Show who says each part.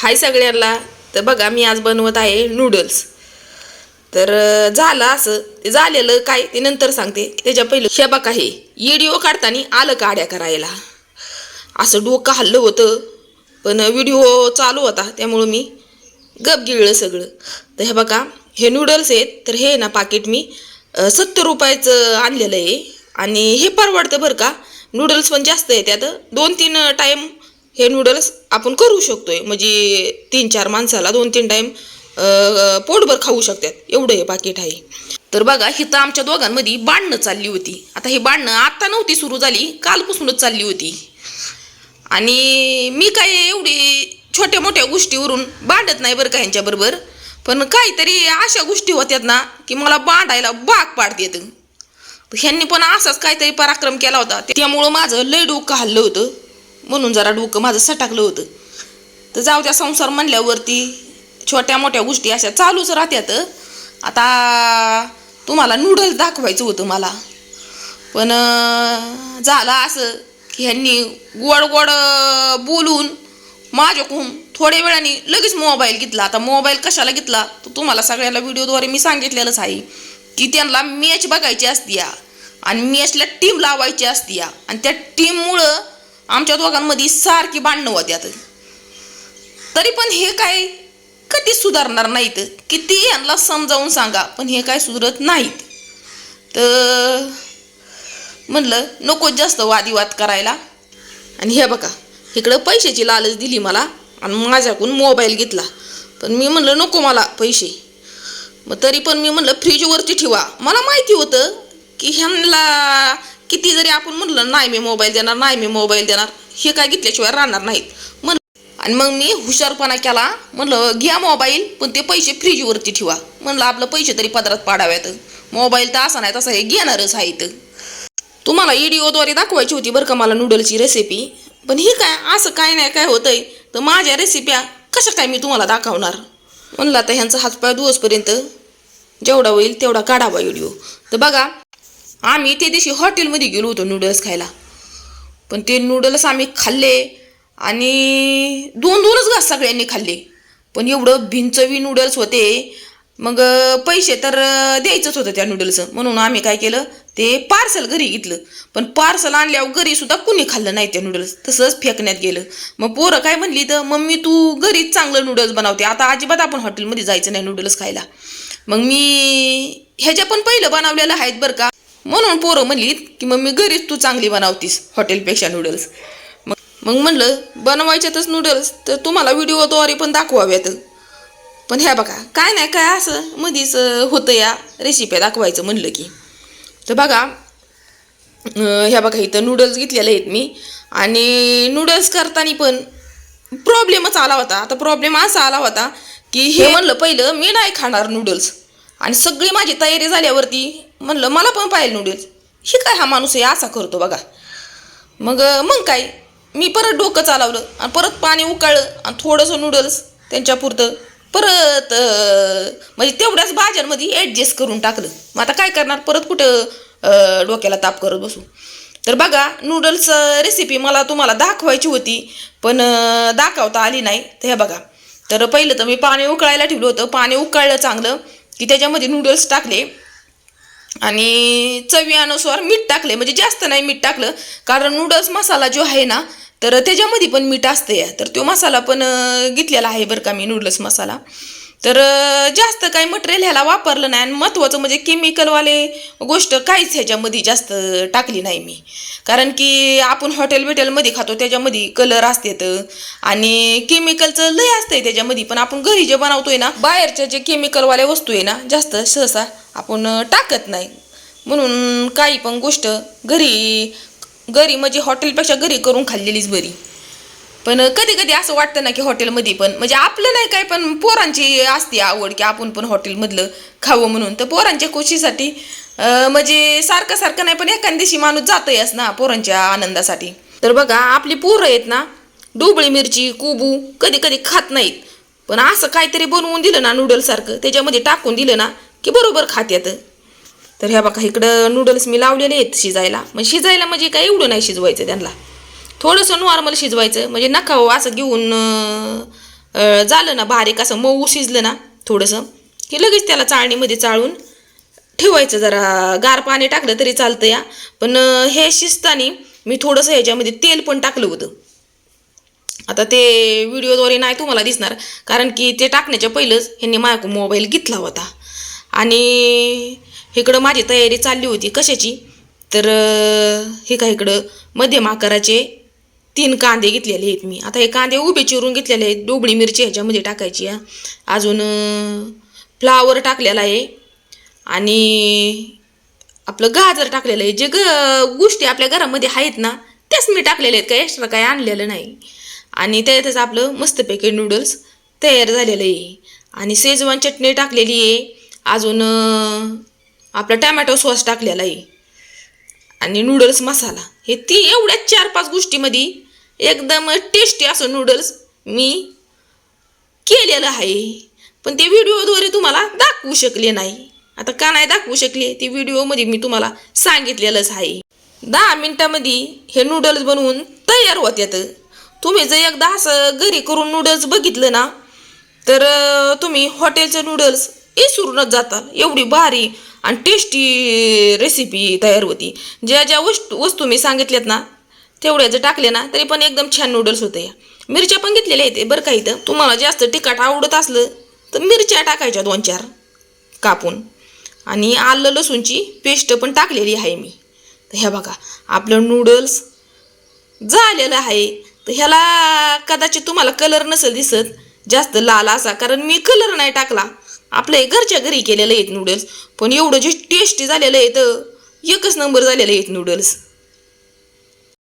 Speaker 1: हाय सगळ्यांना. तर बघा मी आज बनवत आहे नूडल्स तर झालं असं. ते झालेलं काय ते नंतर सांगते. त्याच्या पहिलं हे बघा हे. व्हिडिओ काढताना आलं काड्या करायला? असं डोकं हल्लं होतं. पण व्हिडिओ चालू होता त्यामुळं मी गप गिळलं सगळं. तर हे बघा हे नूडल्स आहेत. तर हे ना पाकिट मी सत्तर रुपयाचं आणलेलं आहे. आणि हे परवडतं बरं का. नूडल्स पण जास्त आहे त्यात. दोन तीन टाईम हे नूडल्स आपण करू शकतोय. म्हणजे तीन चार माणसाला दोन तीन टाईम पोटभर खाऊ शकतात. एवढं हे पाकिट आहे. तर बघा हिथं आमच्या दोघांमध्ये बांधणं चालली होती. आता ही भांडणं आता नव्हती सुरू झाली कालपासूनच चालली होती. आणि मी काय एवढी छोट्या मोठ्या गोष्टीवरून बांधत नाही बरं का ह्यांच्याबरोबर. पण काहीतरी अशा गोष्टी होत्यात ना की मला बांधायला बाग पाडत येतं. तर ह्यांनी पण असाच काहीतरी पराक्रम केला होता. त्यामुळं माझं लय डोकं हल्लं होतं. म्हणून जरा डोकं माझं सटाकलं होतं. तर जाऊ त्या संसार म्हणल्यावरती छोट्या मोठ्या गोष्टी अशा चालूच राहत्यात. आता तुम्हाला नूडल्स दाखवायचं होतं मला. पण झालं असं की ह्यांनी गोड गोड बोलून माझ्याकडून थोड्या वेळाने लगेच मोबाईल घेतला. आता मोबाईल कशाला घेतला? तर तुम्हाला सगळ्याला व्हिडिओद्वारे मी सांगितलेलंच आहे की त्यांना मॅच बघायची असती या आणि मॅचला टीम लावायची असती या आणि त्या टीममुळं आमच्या दोघांमध्ये सारखी भांडणं होत्यात. तरी पण हे काय कधी सुधारणार नाहीत. किती यांना समजावून सांगा पण हे काय सुधरत नाहीत. तर म्हणलं नको जास्त वादिवाद करायला. आणि हे बघा इकडं पैशाची लालच दिली मला आणि माझ्याकडून मोबाईल घेतला. पण मी म्हणलं नको मला पैसे. मग तरी पण मी म्हणलं फ्रीजवरती ठेवा. मला माहिती होतं की ह्यांना किती जरी आपण म्हणलं नाही मी मोबाईल देणार नाही मी मोबाईल देणार हे काय घेतल्याशिवाय राहणार नाहीत. म्हण आणि मग मी हुशारपणा केला म्हणलं घ्या मोबाईल पण ते पैसे फ्रीजवरती ठेवा. म्हणलं आपलं पैसे तरी पदरात पाडाव्यात. मोबाईल तर असा नाही तसा हे घेणारच आहेत. तुम्हाला व्हिडिओद्वारे दाखवायची होती बरं का मला नूडलची रेसिपी पण ही काय असं काय नाही काय होतंय? तर माझ्या रेसिप्या कशा काय मी तुम्हाला दाखवणार? म्हणलं आता ह्यांचा हातपाय दिवसपर्यंत जेवढा होईल तेवढा काढावा व्हिडिओ तर बघा आम्ही त्या दिवशी हॉटेलमध्ये गेलो होतो नूडल्स खायला. पण ते नूडल्स आम्ही खाल्ले आणि दोन दोनच घास सगळ्यांनी खाल्ले. पण एवढं भिंचवी नूडल्स होते. मग पैसे तर द्यायचंच होतं त्या नूडल्सचं म्हणून आम्ही काय केलं ते पार्सल घरी घेतलं. पण पार्सल आणल्यावर घरी सुद्धा कुणी खाल्लं नाही त्या नूडल्स तसंच फेकण्यात गेलं. मग पोरं काय म्हणली तर मम्मी तू घरीच चांगलं नूडल्स बनवते. आता अजिबात आपण हॉटेलमध्ये जायचं नाही नूडल्स खायला. मग मी ह्याच्या पण पहिलं बनवलेलं आहेत बरं का. म्हणून पोरं म्हणलीत की मम्मी घरीच तू चांगली बनवतीस हॉटेलपेक्षा नूडल्स मग मग म्हणलं बनवायच्यातच नूडल्स तर तुम्हाला व्हिडिओद्वारे पण दाखवाव्यात. पण ह्या बघा काय नाही काय असं मधीच होतं या रेसिप्या दाखवायचं म्हणलं की. तर बघा ह्या बघा इथं नूडल्स घेतलेले आहेत मी. आणि नूडल्स करताना पण प्रॉब्लेमच आला होता. आता प्रॉब्लेम असा आला होता की हे म्हणलं पहिलं मी नाही खाणार नूडल्स आणि सगळी माझी तयारी झाल्यावरती म्हणलं मला पण पाहिजे नूडल्स हे काय हा माणूस आहे? असा करतो बघा. मग मग काय? मी परत डोकं चालवलं आणि परत पाणी उकाळलं आणि थोडंसं नूडल्स त्यांच्यापुरतं परत म्हणजे तेवढ्याच भाज्यांमध्ये ॲडजस्ट करून टाकलं. मग आता काय करणार? परत कुठं डोक्याला ताप करत बसू? तर बघा नूडल्स रेसिपी मला तुम्हाला दाखवायची होती पण दाखवता आली नाही. तर हे बघा. तर पहिलं तर मी पाणी उकळायला ठेवलं होतं. पाणी उकळलं चांगलं की त्याच्यामध्ये नूडल्स टाकले. आणि चवीनुसार मीठ टाकले म्हणजे जास्त नाही मीठ टाकलं. कारण नूडल्स मसाला जो आहे ना तर त्याच्यामध्ये पण मीठ असते या तर तो मसाला पण घेतलेला आहे बरं का मी नूडल्स मसाला. तर जास्त काही मटेरियल ह्याला वापरलं नाही. आणि महत्त्वाचं म्हणजे केमिकलवाले गोष्ट काहीच ह्याच्यामध्ये जास्त टाकली नाही मी. कारण की आपण हॉटेल बिटेलमध्ये खातो त्याच्यामध्ये कलर असतात. आणि केमिकलचं लय असतंय त्याच्यामध्ये. पण आपण घरी जे बनवतोय ना बाहेरच्या जे केमिकलवाल्या वस्तू आहे ना जास्त सहसा आपण टाकत नाही. म्हणून काही पण गोष्ट घरी घरी म्हणजे हॉटेलपेक्षा घरी करून खाल्लेलीच बरी. पण कधी कधी असं वाटतं ना की हॉटेलमध्ये पण म्हणजे आपलं नाही काय पण पोरांची असते आवड की आपण पण हॉटेलमधलं खावं म्हणून. तर पोरांच्या खुशीसाठी म्हणजे सारखं सारखं नाही पण एखाद्या दिवशी माणूस जातोयच ना पोरांच्या आनंदासाठी. तर बघा आपली पोरं आहेत ना डोबळी मिरची कुबू कधी कधी खात नाहीत. पण असं काहीतरी बनवून दिलं ना नूडलसारखं त्याच्यामध्ये टाकून दिलं ना की बरोबर खात्यात तर ह्या बघा इकडं नूडल्स मी लावलेले आहेत शिजायला. मग शिजायला म्हणजे काय एवढं नाही शिजवायचं त्यांना. थोडंसं नॉर्मल शिजवायचं म्हणजे नका हो असं घेऊन झालं ना बारीक असं मऊ शिजलं ना थोडंसं की लगेच त्याला चाळणीमध्ये चाळून ठेवायचं जरा. गार पाणी टाकलं तरी चालतं या. पण हे शिजतानी मी थोडंसं ह्याच्यामध्ये तेल पण टाकलं होतं. आता ते व्हिडिओद्वारे नाही तुम्हाला दिसणार कारण की ते टाकण्याच्या पहिलंच ह्यांनी माझ्या मोबाईल घेतला होता. आणि इकडं माझी तयारी चालली होती. कशाची? तर हे का इकडं मध्यम आकाराचे तीन कांदे घेतलेले आहेत मी. आता हे कांदे उभे चिरून घेतलेले आहेत. डोबळी मिरची ह्याच्यामध्ये टाकायची आहे. अजून फ्लावर टाकलेला आहे. आणि आपलं गाजर टाकलेलं आहे. जे ग गोष्टी आपल्या घरामध्ये आहेत ना त्याच मी टाकलेल्या आहेत. काय एक्स्ट्रा काय आणलेलं नाही. आणि त्यातच आपलं मस्तपैकी नूडल्स तयार झालेलं आहे. आणि सेजवान चटणी टाकलेली आहे. अजून आपला टॅमॅटो सॉस टाकलेला आहे. आणि नूडल्स मसाला. हे ती एवढ्या चार पाच गोष्टीमध्ये एकदम टेस्टी असं नूडल्स मी केलेलं आहे. पण ते व्हिडिओद्वारे तुम्हाला दाखवू शकले नाही. आता का नाही दाखवू शकले? ते व्हिडिओमध्ये मी तुम्हाला सांगितलेलंच आहे. दहा मिनटामध्ये हे नूडल्स बनवून तयार होत्यात. तुम्ही जर एकदा असं घरी करून नूडल्स बघितलं ना तर तुम्ही हॉटेलचं नूडल्स विसरूनच जातात एवढी भारी आणि टेस्टी रेसिपी तयार होती. ज्या ज्या वस्तू वस्तू मी सांगितल्यात ना तेवढ्या जर टाकले ना तरी पण एकदम छान नूडल्स होते. मिरच्या पण घेतलेल्या आहेत बरं का इथं. तुम्हाला जास्त तिखट आवडत असलं तर मिरच्या टाकायच्या दोन चार कापून. आणि आलं लसूणची पेस्ट पण टाकलेली आहे मी. तर ह्या बघा आपलं नूडल्स झालेलं आहे. तर ह्याला कदाचित तुम्हाला कलर नसेल दिसत जास्त लाल असा कारण मी कलर नाही टाकला. आपलं घरच्या घरी केलेलं आहेत नूडल्स पण एवढं जे टेस्टी झालेलं आहे तर एकच नंबर झालेलं आहेत नूडल्स